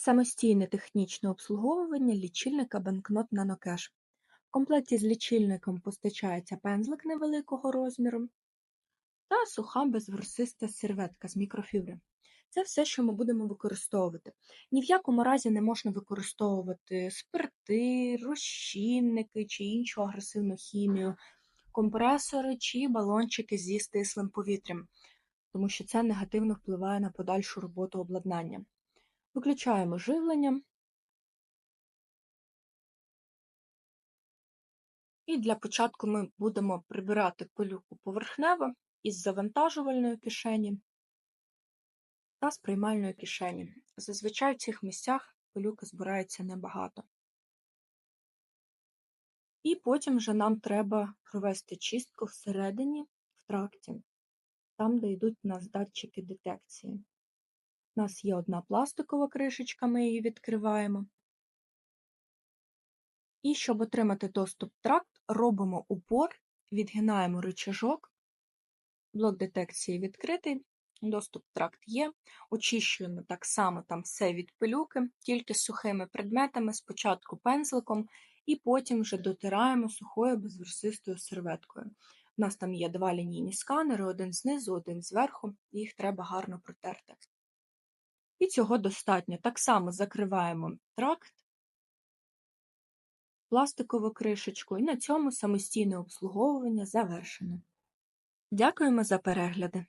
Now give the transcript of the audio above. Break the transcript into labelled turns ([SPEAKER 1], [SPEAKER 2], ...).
[SPEAKER 1] Самостійне технічне обслуговування лічильника банкнот NanoCash. В комплекті з лічильником постачається пензлик невеликого розміру та суха безворсиста серветка з мікрофібри. Це все, що ми будемо використовувати. Ні в якому разі не можна використовувати спирти, розчинники чи іншу агресивну хімію, компресори чи балончики зі стислим повітрям, тому що це негативно впливає на подальшу роботу обладнання. Виключаємо живлення. І для початку ми будемо прибирати пилюку поверхнево із завантажувальної кишені та з приймальної кишені. Зазвичай в цих місцях пилюки збирається небагато. І потім вже нам треба провести чистку всередині в тракті, там, де йдуть у нас датчики детекції. У нас є одна пластикова кришечка, ми її відкриваємо. І щоб отримати доступ в тракт, робимо упор, відгинаємо рычажок, блок детекції відкритий, доступ в тракт є, очищуємо так само там все від пилюки, тільки сухими предметами, спочатку пензликом, і потім вже дотираємо сухою безверсистою серветкою. У нас там є два лінійні сканери, один знизу, один зверху, їх треба гарно протерти. І цього достатньо. Так само закриваємо тракт, пластикову кришечку, і на цьому самостійне обслуговування завершено. Дякуємо за перегляди!